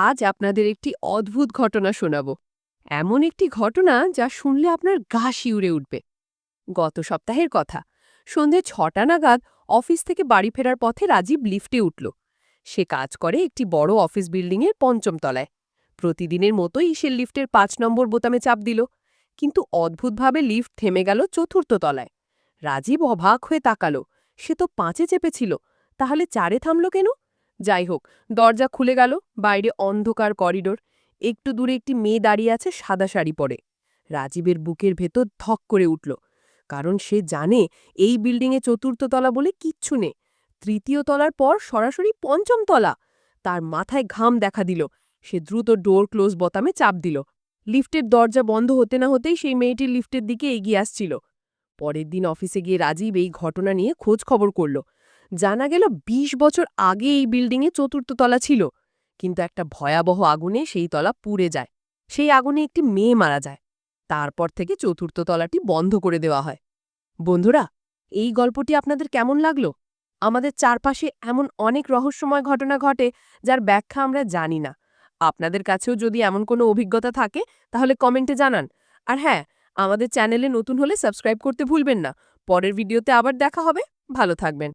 আজ আপনাদের একটি অদ্ভুত ঘটনা শোনাব। এমন একটি ঘটনা যা শুনলে আপনার গা শিউরে উঠবে। গত সপ্তাহের কথা। সন্ধে ছটা নাগাদ অফিস থেকে বাড়ি ফেরার পথে রাজীব লিফটে উঠল। সে কাজ করে একটি বড় অফিস বিল্ডিংয়ের পঞ্চম তলায়। প্রতিদিনের মতোই সে লিফটের পাঁচ নম্বর বোতামে চাপ দিল। কিন্তু অদ্ভুতভাবে লিফট থেমে গেল চতুর্থ তলায়। রাজীব অবাক হয়ে তাকালো। সে তো পাঁচে চেপেছিল। তাহলে চারে থামল কেন? যাই হোক, দরজা খুলে গেল, বাইরে অন্ধকার করিডোর। একটু দূরে একটি মেয়ে দাঁড়িয়ে আছে, সাদা শাড়ি পরে। রাজীবের বুকের ভেতর ধক করে উঠল। কারণ সে জানে, এই বিল্ডিংয়ে চতুর্থ তলা বলে কিচ্ছু নেই। তৃতীয় তলার পর সরাসরি পঞ্চম তলা। তার মাথায় ঘাম দেখা দিল। সে দ্রুত ডোর ক্লোজ বোতামে চাপ দিল। লিফটের দরজা বন্ধ হতে না হতেই সেই মেয়েটি লিফটের দিকে এগিয়ে আসছিল। পরের দিন অফিসে গিয়ে রাজীব এই ঘটনা নিয়ে খোঁজ খবর করল। জানা গেল ২০ বছর আগে এই বিল্ডিংয়ে চতুর্থ তলা ছিল। কিন্তু একটা ভয়াবহ আগুনে সেই তলা পুড়ে যায়। সেই আগুনে একটি মেয়ে মারা যায়। তারপর থেকে চতুর্থ তলাটি বন্ধ করে দেওয়া হয়। বন্ধুরা, এই গল্পটি আপনাদের কেমন লাগল? আমাদের চারপাশে এমন অনেক রহস্যময় ঘটনা ঘটে যার ব্যাখ্যা আমরা জানি না। আপনাদের কাছেও যদি এমন কোনো অভিজ্ঞতা থাকে, তাহলে কমেন্টে জানান। আর হ্যাঁ আমাদের চ্যানেলে নতুন হলে সাবস্ক্রাইব করতে ভুলবেন না। পরের ভিডিওতে আবার দেখা হবে। ভালো থাকবেন।